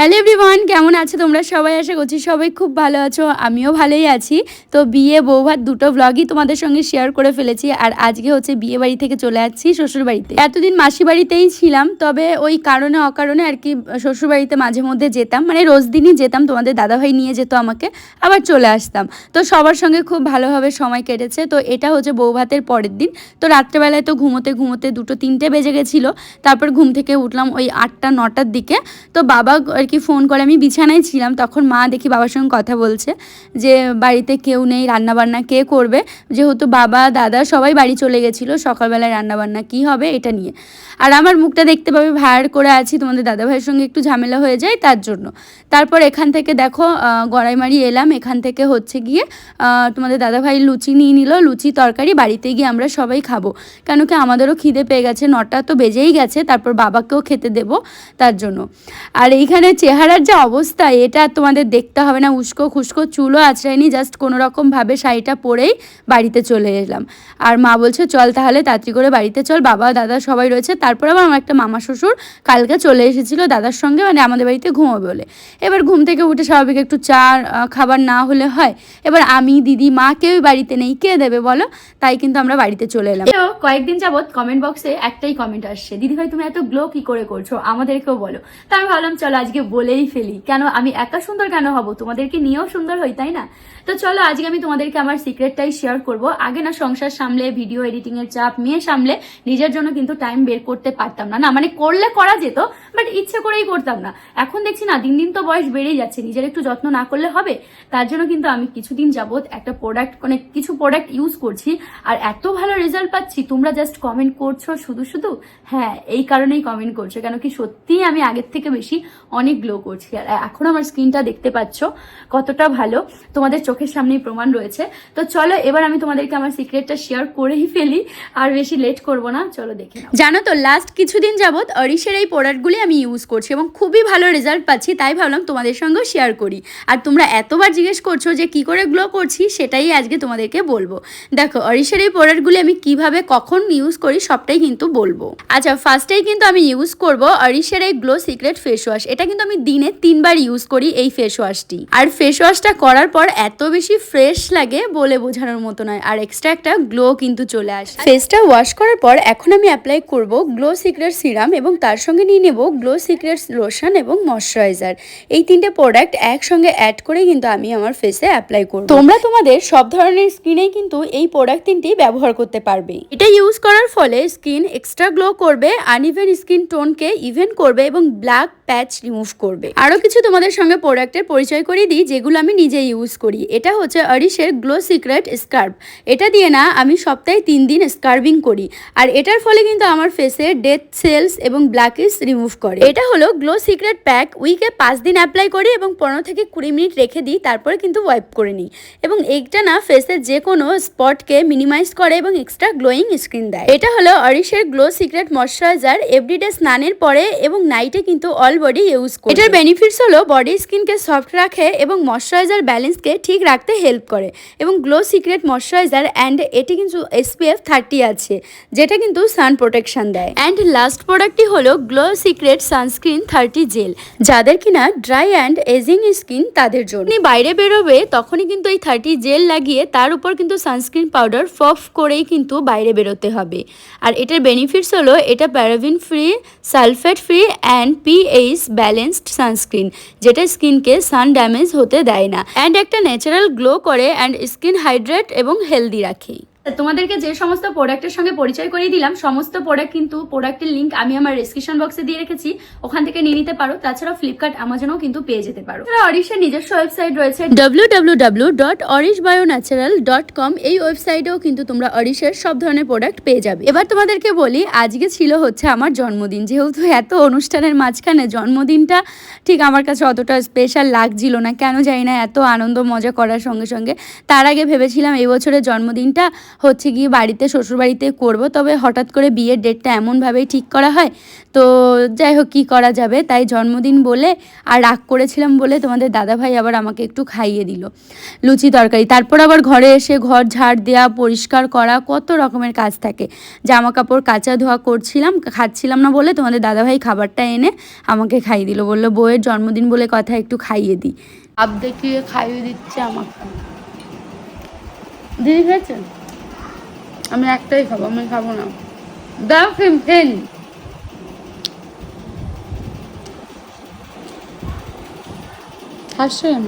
Hello everyone কেমন আছো তোমরা? সবাই আশা করছি সবাই খুব ভালো আছো, আমিও ভালোই আছি। তো বিয়ে বৌভাত দুটো ব্লগই তোমাদের সঙ্গে শেয়ার করে ফেলেছি আর আজকে হচ্ছে বিয়ে বাড়ি থেকে চলে যাচ্ছি শ্বশুর বাড়িতে। এতদিন মাসি বাড়িতেই ছিলাম, তবে ওই কারণে অকারণে আর কি শ্বশুর বাড়িতে মাঝে মধ্যে যেতাম। মানে রোজ দিনই যেতাম, তোমাদের দাদাভাই নিয়ে যেত আমাকে, আবার চলে আসতাম। তো সবার সঙ্গে খুব ভালোভাবে সময় কেটেছে। তো এটা হচ্ছে বৌভাতের পরের দিন। তো রাত্রেবেলায় তো ঘুমোতে ঘুমোতে দুটো তিনটে বেজে গেছিল, তারপর ঘুম থেকে উঠলাম ওই আটটা নটার দিকে। তো বাবা আর কি ফোন করে, আমি বিছানায় ছিলাম। তখন মা দেখি বাবার সঙ্গে কথা বলছে যে, বাড়িতে কেউ নেই, রান্নাবান্না কে করবে? যেহেতু বাবা, দাদা সবাই বাড়ি চলে গেছিল, সকালবেলায় রান্নাবান্না কি হবে এটা নিয়ে। আর আমার মুখটা দেখতে পাবে, ভার করে আছি, তোমাদের দাদা ভাইয়ের সঙ্গে একটু ঝামেলা হয়ে যায়, তার জন্য। তারপর এখান থেকে দেখো গড়াইমারি এলাম, এখান থেকে হচ্ছে গিয়ে তোমাদের দাদা ভাই লুচি নিয়ে নিল, লুচি তরকারি, বাড়িতে গিয়ে আমরা সবাই খাব। কেন কি আমাদেরও খিদে পেয়ে গেছে, নটা তো বেজেই গেছে, তারপর বাবাকেও খেতে দেবো তার জন্য। আর এইখানে চেহারার যে অবস্থা, এটা তোমাদের দেখতে হবে না। উস্কো খুস্কো চুলও আছড়ায়নি জাস্ট কোনো রকমভাবে শাড়িটা পরেই বাড়িতে চলে এলাম। আর মা বলছে, চল তাহলে তাড়াতাড়ি করে বাড়িতে চল, বাবা, দাদা সবাই রয়েছে। তারপর আবার আমার একটা মামা শ্বশুর কালকে চলে এসেছিল দাদার সঙ্গে মানে আমাদের বাড়িতে ঘুমোবে বলে। এবার ঘুম থেকে উঠে স্বাভাবিক একটু চা খাবার না হলে হয়। এবার আমি, দিদি, মা কেউই বাড়িতে নেই, কে দেবে বলো? তাই কিন্তু আমরা বাড়িতে চলে এলাম। কয়েকদিন যাবত কমেন্ট বক্সে একটাই কমেন্ট আসছে দিদি ভাই তুমি এত গ্লো কি করে করছ? আমাদেরকেও বলো। তা আমি ভাবলাম, চলো, আজকে বলেই ফেলি। কেন, আমি একা সুন্দর কেন হব? তোমাদেরকে নিয়েও সুন্দর হই, তাই না? তো চলো, আজকে আমি তোমাদেরকে আমার সিক্রেটটাই শেয়ার করব। আগে না, সংসার সামলে ভিডিও এডিটিং এর চাপ, মেয়ে সামলে, নিজের জন্য কিন্তু টাইম বের করতে পারতাম না। না মানে করলে করা যেত বাট ইচ্ছে করেই করতাম না। এখন দেখছি না, দিন দিন তো বয়স বেড়েই যাচ্ছে, নিজের একটু যত্ন না করলে হবে? তার জন্য কিন্তু আমি কিছুদিন যাবত একটা প্রোডাক্ট মানে কিছু প্রোডাক্ট ইউজ করছি, আর এত ভালো রেজাল্ট পাচ্ছি, তোমরা জাস্ট কমেন্ট করছ শুধু শুধু? হ্যাঁ এই কারণেই কমেন্ট করছ, কেন কি সত্যিই আমি আগের থেকে বেশি অনেক গ্লো করছি। আর এখন আমার স্কিনটা দেখতে পাচ্ছ কতটা ভালো। তোমাদের চোখের সামনেই প্রমাণ রয়েছে। তো চলো, এবার আমি তোমাদেরকে আমার সিক্রেটটা শেয়ার করেই ফেলি। আর বেশি লেট করব না, চলো দেখে জানো তো লাস্ট কিছুদিন যাবত অরিশের এই প্রোডাক্টগুলি আমি ইউজ করছি এবং খুবই ভালো রেজাল্ট পাচ্ছি, তাই ভাবলাম তোমাদের সঙ্গেও শেয়ার করি। আর তোমরা এতবার জিজ্ঞেস করছ যে কি করে গ্লো করছি, সেটাই আজকে তোমাদেরকে বলব। দেখো অরিশের এই প্রোডাক্টগুলি আমি কীভাবে, কখন ইউজ করি, সবটাই কিন্তু বলব। আচ্ছা ফার্স্টেই কিন্তু আমি ইউজ করব অরিশের এই গ্লো সিক্রেট ফেস ওয়াশ এটা কিন্তু আমি দিনে তিনবার ইউজ করি এই ফেস ওয়াশটি আর ফেস ওয়াশটা করার পর এত বেশি ফ্রেশ লাগে বলে বোঝানোর মতো নয়। আর এক্সট্রা একটা গ্লো কিন্তু চলে আসে। ফেসটা ওয়াশ করার পর এখন আমি অ্যাপ্লাই করব গ্লো সিক্রেট সিরাম এবং তার সঙ্গে নিয়ে নেব গ্লো সিক্রেট লোশন এবং ময়শ্চারাইজার এই তিনটে প্রোডাক্ট একসঙ্গে অ্যাড করে কিন্তু আমি আমার ফেসে অ্যাপ্লাই করব। তোমরা তোমাদের সব ধরনের স্কিনেই কিন্তু এই প্রোডাক্ট তিনটি ব্যবহার করতে পারবে। এটা ইউজ করার ফলে স্কিন এক্সট্রা গ্লো করবে আনইভেন স্কিন টোনকে ইভেন করবে এবং ব্ল্যাক প্যাচ রিমুভ করবে। আরও কিছু তোমাদের সঙ্গে প্রোডাক্টের পরিচয় করিয়ে দিই, যেগুলো আমি নিজে ইউজ করি। এটা হচ্ছে অরিশের গ্লো সিক্রেট স্কার্ফ এটা দিয়ে না, আমি সপ্তাহে তিন দিন স্কার্ভিং করি। আর এটার ফলে কিন্তু আমার ফেসে ডেথ সেলস এবং ব্ল্যাকিস রিমুভ করে। এটা হলো গ্লো সিক্রেট প্যাক উইকে পাঁচ দিন অ্যাপ্লাই করি এবং পনেরো থেকে কুড়ি মিনিট রেখে দিই, তারপরে কিন্তু ওয়াইপ করে নিই। এবং এইটা না ফেসের যে কোনো স্পটকে মিনিমাইজ করে এবং এক্সট্রা গ্লোয়িং স্কিন দেয়। এটা হলো অরিশের গ্লো সিক্রেট ময়শ্চারাইজার এভরিডে স্নানের পরে এবং নাইটে কিন্তু অল বডি ইউজ করে এটার বেনিফিটস হলো বডি স্কিনকে সফট রাখে এবং ময়শ্চারাইজার ব্যালেন্সকে ঠিক রাখতে হেল্প করে। এবং গ্লো সিক্রেট ময়শ্চারাইজার অ্যান্ড এটি কিন্তু এসপিএফ থার্টি আছে, যেটা কিন্তু সান প্রোটেকশন দেয়। অ্যান্ড লাস্ট প্রোডাক্টটি হলো glow secret sunscreen thirty gel যাদের কিনা ড্রাই অ্যান্ড এজিং স্কিন তাদের জন্য। বাইরে বেরোবে, তখনই কিন্তু এই থার্টি জেল লাগিয়ে তার উপর কিন্তু সানস্ক্রিন পাউডার ফফ করেই কিন্তু বাইরে বেরোতে হবে। আর এটার বেনিফিটস হলো এটা paraben free sulphate free and pH balanced sunscreen যেটা স্কিনকে সান ড্যামেজ হতে দেয় না অ্যান্ড একটা ন্যাচারাল গ্লো করে অ্যান্ড স্কিন হাইড্রেট এবং হেলদি রাখে। তোমাদেরকে যে সমস্ত প্রোডাক্টের সঙ্গে পরিচয় করিয়ে দিলাম, সমস্ত প্রোডাক্ট কিন্তু প্রোডাক্টের লিঙ্ক আমি আমার ডেসক্রিপশন বক্সে দিয়ে রেখেছি। ওখান থেকে নিয়ে নিতে পারো। তাছাড়া ফ্লিপকার্ট আমাজনও কিন্তু পেয়ে যেতে পারো। অরিশের নিজস্ব ওয়েবসাইট রয়েছে। W dot Aurish natural dot com এই ওয়েবসাইটেও কিন্তু তোমরা অরিশের সব ধরনের প্রোডাক্ট পেয়ে যাবে। এবার তোমাদেরকে বলি, আজকে ছিল হচ্ছে আমার জন্মদিন। যেহেতু এত অনুষ্ঠানের মাঝখানে জন্মদিনটা, ঠিক আমার কাছে অতটা স্পেশাল লাগছিল না। কেন জানি না, এত আনন্দ মজা করার সঙ্গে সঙ্গে। তার আগে ভেবেছিলাম এই বছরের জন্মদিনটা হচ্ছে গিয়ে বাড়িতে, শ্বশুরবাড়িতে করব। তবে হঠাৎ করে বিয়ের ডেটটা এমনভাবেই ঠিক করা হয়। তো যাই হোক, কী করা যাবে? তাই জন্মদিন বলে আর রাগ করেছিলাম বলে তোমাদের দাদাভাই আবার আমাকে একটু খাইয়ে দিল। লুচি তরকারি। তারপর আবার ঘরে এসে ঘর ঝাড় দেওয়া, পরিষ্কার করা, কত রকমের কাজ থাকে। জামা কাপড় কাচা ধোয়া করছিলাম, খাচ্ছিলাম না বলে তোমাদের দাদাভাই খাবারটা এনে আমাকে খাইয়ে দিল। বলল, বউয়ের জন্মদিন বলে কথা একটু খাইয়ে দিই আপ দেখিয়ে খাইয়ে দিচ্ছে আমাকে। দিদি খেয়েছেন আমি একটাই খাব আমি খাব না। দাও ফেন ফেন হাসছো কেন?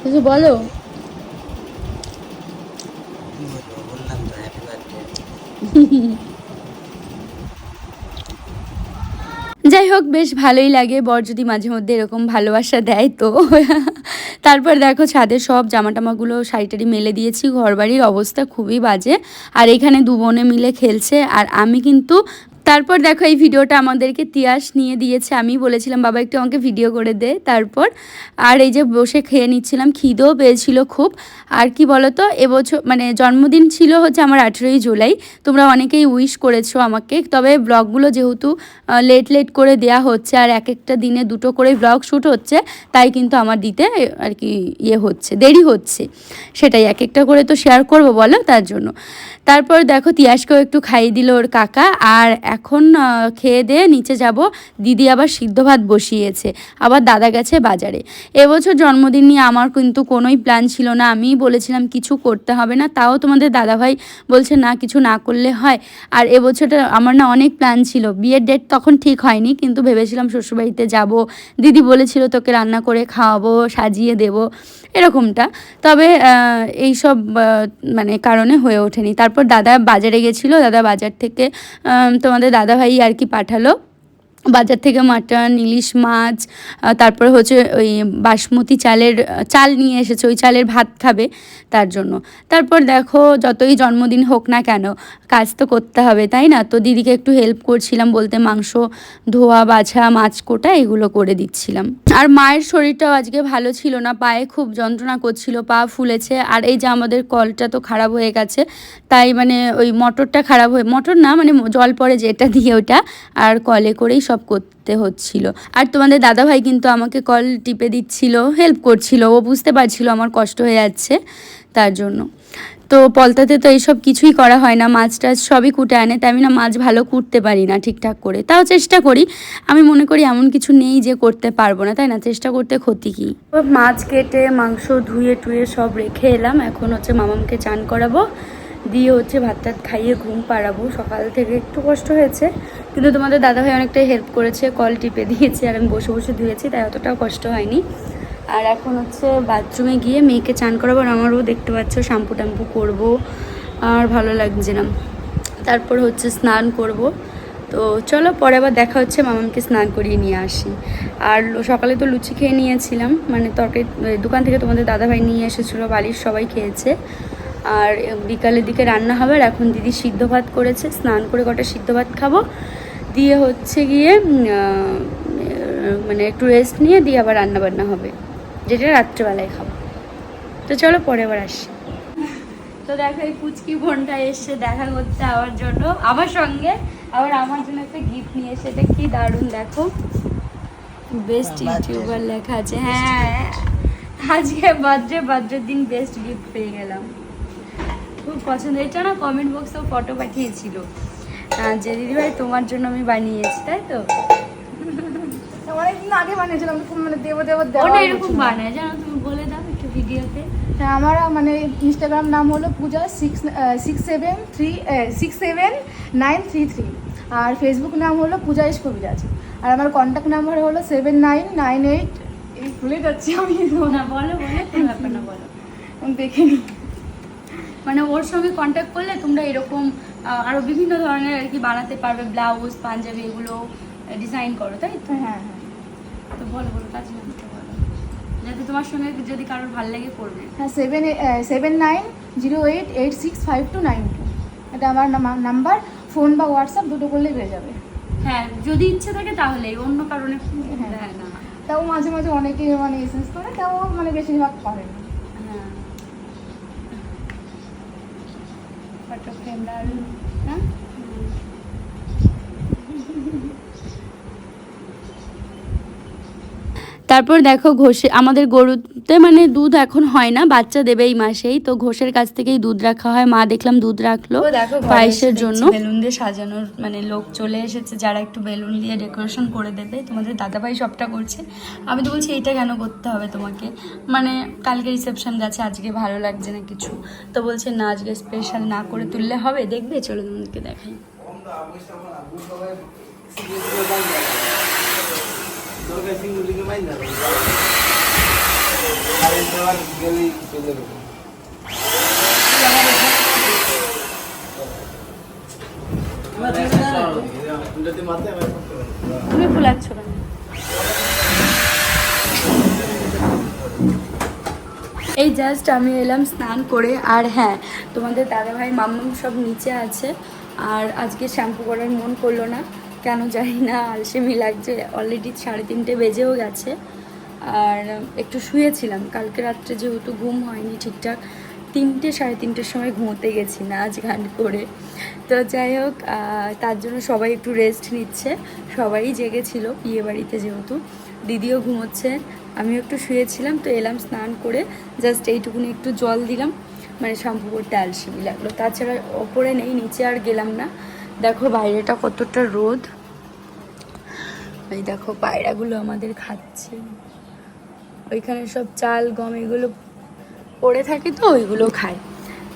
কিছু বলো? বললাম তো হ্যাপি বার্থডে যাই হোক, বেশ ভালোই লাগে। বর যদি মাঝে মধ্যে এরকম ভালোবাসা দেয় তো। তারপর দেখো, ছাদের সব জামা টামাগুলো শাড়িটারি মেলে দিয়েছি। ঘরবাড়ির অবস্থা খুবই বাজে। আর এখানে দু বোনে মিলে খেলছে। আর আমি কিন্তু তারপর দেখো এই ভিডিওটা আমাদেরকে তিয়াস নিয়ে দিয়েছে। আমি বলেছিলাম, বাবা, একটু আমাকে ভিডিও করে দে। তারপর আর এই যে বসে খেয়ে নিচ্ছিলাম, খিদেও পেয়েছিল খুব। আর কি বলতো, এবছর মানে জন্মদিন ছিল হচ্ছে আমার আঠেরোই জুলাই। তোমরা অনেকেই উইশ করেছ আমাকে। তবে ব্লগগুলো যেহেতু লেট লেট করে দেয়া হচ্ছে আর এক একটা দিনে দুটো করে ব্লগ শ্যুট হচ্ছে, তাই কিন্তু আমার দিতে আর কি ইয়ে হচ্ছে, দেরি হচ্ছে। সেটাই এক একটা করে তো শেয়ার করব বলো তার জন্য। তারপর দেখো তিয়াসকেও একটু খাইয়ে দিল ওর কাকা। আর এখন খেয়ে দিয়ে নিচে যাব। দিদি আবার সিদ্ধ ভাত বসিয়েছে আবার দাদা গেছে বাজারে। এবছর জন্মদিন নিয়ে আমার কিন্তু কোনোই প্ল্যান ছিল না। আমি বলেছিলাম কিছু করতে হবে না। তাও তোমাদের দাদাভাই বলছে না কিছু না করলে হয়। আর এবছরটা আমার না অনেক প্ল্যান ছিল। বিয়ের ডেট তখন ঠিক হয়নি কিন্তু ভেবেছিলাম শ্বশুরবাড়িতে যাব। দিদি বলেছিল তোকে রান্না করে খাওয়াবো সাজিয়ে দেবো। এরকমটা। তবে এই সব মানে কারণে হয়ে ওঠেনি। তারপর দাদা বাজারে গেছিল। দাদা বাজার থেকে আহ, তোমাদের দাদাভাই আর কি পাঠালো। বাজার থেকে মাটন, ইলিশ মাছ তারপরে হচ্ছে ওই বাসমতি চালের চাল নিয়ে এসেছে, ওই চালের ভাত খাবে তার জন্য। তারপর দেখো যতই জন্মদিন হোক না কেন, কাজ তো করতে হবে, তাই না? তো দিদিকে একটু হেল্প করছিলাম বলতে মাংস, ধোয়া, বাছা, মাছ কোটা এগুলো করে দিচ্ছিলাম। আর মায়ের শরীরটাও আজকে ভালো ছিল না, পায়ে খুব যন্ত্রণা করছিল, পা ফুলেছে, আর এই যে আমাদের কলটা তো খারাপ হয়ে গেছে, তাই মানে ওই মোটরটা খারাপ হয়ে, মোটর না মানে জল পড়ে যেটা দিয়ে ওটা, আর কলে করেই সব করতে হচ্ছিল। আর তোমাদের দাদাভাই কিন্তু আমাকে কল টিপে দিচ্ছিল হেল্প করছিল। ও বুঝতে পারছিল আমার কষ্ট হয়ে যাচ্ছে তার জন্য। তো পলতাতে তো এইসব কিছুই করা হয় না। মাছ টাছ সবই কুটে আনে, তাই আমি না মাছ ভালো কুটতে পারি না ঠিকঠাক করে। তাও চেষ্টা করি। আমি মনে করি এমন কিছু নেই যে করতে পারব না, তাই না? চেষ্টা করতে ক্ষতি কি? মাছ কেটে, মাংস ধুয়ে টুয়ে সব রেখে এলাম। এখন হচ্ছে মামামকে চান করাবো। দিয়ে হচ্ছে ভাত টাত খাইয়ে ঘুম পাড়াবো। সকাল থেকে একটু কষ্ট হয়েছে, কিন্তু তোমাদের দাদাভাই অনেকটাই হেল্প করেছে কল টিপে দিয়েছে, আর আমি বসে বসে ধুয়েছি, তাই অতটাও কষ্ট হয়নি। আর এখন হচ্ছে বাথরুমে গিয়ে মেয়েকে চান করাবো, আর আমারও দেখতে পাচ্ছ শ্যাম্পু ট্যাম্পু করব, আর ভালো লাগছে না। তারপর হচ্ছে স্নান করব। তো চলো পরে আবার দেখা হচ্ছে মামাকে স্নান করিয়ে নিয়ে আসি। আর সকালে তো লুচি খেয়ে নিয়েছিলাম মানে তরকারি, দোকান থেকে তোমাদের দাদাভাই নিয়ে এসেছিল বাড়ির সবাই খেয়েছে। আর বিকালের দিকে রান্না হবে আর এখন দিদি সিদ্ধ ভাত করেছে স্নান করে কটা সিদ্ধ ভাত খাব। দিয়ে হচ্ছে গিয়ে মানে একটু রেস্ট নিয়ে দিয়ে আবার রান্না বান্না হবে যেটা রাত্রেবেলায় খাব। তো চলো পরে আবার আসি। তো দেখো এই পুচকি বোনটা এসে দেখা করতে আমার জন্য আমার সঙ্গে আবার আমার জন্য একটা গিফট নিয়ে এসে এটা কি দারুণ দেখো। বেস্ট ইউটিউবার লেখা আছে হ্যাঁ। আজকে বার্থডে বার্থডের দিন বেস্ট গিফট পেয়ে গেলাম। খুব পছন্দ। এটা না কমেন্ট বক্সেও ফটো পাঠিয়েছিল। যে দিদিভাই তোমার জন্য আমি বানিয়েছি তাই তো? অনেকদিন আগে বানিয়েছিলাম খুব মানে দেবো দেবো দেওয়া এরকম বানায় জানো তুমি বলে দাও একটু ভিডিওতে। হ্যাঁ আমার মানে ইনস্টাগ্রাম নাম হলো Puja six six seven three six seven nine three three আর ফেসবুক নাম হলো পূজা ইস কবিরাজ। আর আমার কন্ট্যাক্ট নাম্বার হলো সেভেন নাইন নাইন এইট এই ভুলে যাচ্ছি আমি। না বলো বলো ব্যাপার না বলো। দেখে নিই। মানে ওর সঙ্গে কন্ট্যাক্ট করলে তোমরা এরকম আরও বিভিন্ন ধরনের আর কি বানাতে পারবে ব্লাউজ পাঞ্জাবি এগুলো ডিজাইন করো তাই তো? হ্যাঁ হ্যাঁ। তো বলো বলো কাজ বলো যাতে তোমার সঙ্গে যদি কারোর ভালো লাগে করবে। হ্যাঁ seven seven nine zero eight eight six five two nine two এটা আমার নাম্বার ফোন বা হোয়াটসঅ্যাপ দুটো করলেই হয়ে যাবে। হ্যাঁ যদি ইচ্ছে থাকে তাহলে অন্য কারণে হ্যাঁ। হ্যাঁ না। তাও মাঝে মাঝে অনেকে মানে এসেন্স করে তাও মানে বেশিরভাগ করে না হ্যাঁ। ফটো ফ্রেম দারুণ না তারপর দেখো ঘষে আমাদের গরুতে মানে দুধ এখন হয় না বাচ্চা দেবে এই মাসেই। তো ঘোষের কাছ থেকেই দুধ রাখা হয়। মা দেখলাম দুধ রাখল দেখো পায়েসের জন্য। বেলুন দিয়ে সাজানোর মানে লোক চলে এসেছে যারা একটু বেলুন দিয়ে ডেকোরেশন করে দেবে। তোমাদের দাদাভাই সবটা করছে। আমি তো বলছি এইটা কেন করতে হবে তোমাকে? মানে কালকে রিসেপশন গেছে আজকে ভালো লাগছে না কিছু। তো বলছে না আজকে স্পেশাল না করে তুললে হবে। দেখবে চলো তোমাদেরকে দেখাই। তুমি ফুলাচ্ছ এই জাস্ট আমি এলাম স্নান করে, আর হ্যাঁ তোমাদের দাদাভাই মাম্মাম সব নিচে আছে, আর আজকে শ্যাম্পু করার মন করল না। কেন জানি না, আলসেমি লাগছে অলরেডি সাড়ে তিনটে বেজেও গেছে। আর একটু শুয়েছিলাম, কালকে রাত্রে যেহেতু ঘুম হয়নি ঠিকঠাক, তিনটে সাড়ে তিনটের সময় ঘুমোতে গেছি নাচ গান করে। তো যাই হোক তার জন্য সবাই একটু রেস্ট নিচ্ছে, সবাই জেগেছিল বিয়ে বাড়িতে যেহেতু, দিদিও ঘুমোচ্ছে, আমিও একটু শুয়েছিলাম, তো এলাম স্নান করে জাস্ট এইটুকুনি একটু জল দিলাম মানে শ্যাম্পু করতে আলসেমি লাগল। তাছাড়া ওপরে নেই, নিচে আর গেলাম না। দেখো বাইরেটা কতটা রোদ। এই দেখো পায়রাগুলো আমাদের খাচ্ছে। ওইখানে সব চাল, গম এগুলো পড়ে থাকে তো, ওইগুলো খায়।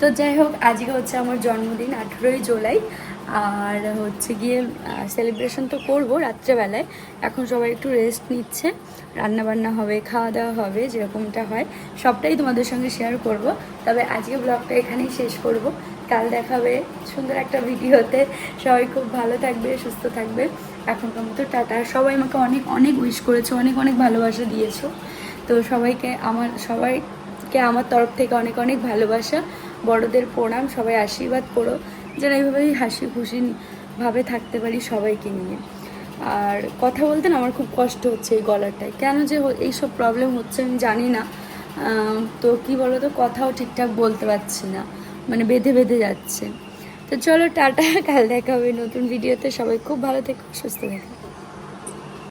তো যাই হোক, আজকে হচ্ছে আমার জন্মদিন, আঠেরোই জুলাই। আর হচ্ছে গিয়ে সেলিব্রেশন তো করব রাত্রেবেলায়। এখন সবাই একটু রেস্ট নিচ্ছে। রান্না বান্না হবে খাওয়া দাওয়া হবে, যেরকমটা হয়। সবটাই তোমাদের সঙ্গে শেয়ার করব। তবে আজকে ব্লগটা এখানেই শেষ করব। কাল দেখাবে সুন্দর একটা ভিডিওতে। সবাই খুব ভালো থাকবে, সুস্থ থাকবে। এখনকার মতো টাটা। সবাই আমাকে অনেক অনেক উইশ করেছ, অনেক অনেক ভালোবাসা দিয়েছ। তো সবাইকে আমার সবাইকে আমার তরফ থেকে অনেক অনেক ভালোবাসা। বড়দের প্রণাম, সবাই আশীর্বাদ করো। যেন এইভাবেই হাসি খুশি ভাবে থাকতে পারি সবাইকে নিয়ে। আর কথা বলতে না আমার খুব কষ্ট হচ্ছে এই গলাটায়। কেন যে হ- এইসব প্রবলেম হচ্ছে আমি জানি না। তো কি বলো তো কথাও ঠিকঠাক বলতে পারছি না। মানে বেঁধে বেঁধে যাচ্ছে। তো চলো টাটা, কাল দেখা হবে নতুন ভিডিওতে সবাই খুব ভালো থেকো, সুস্থ থেকো।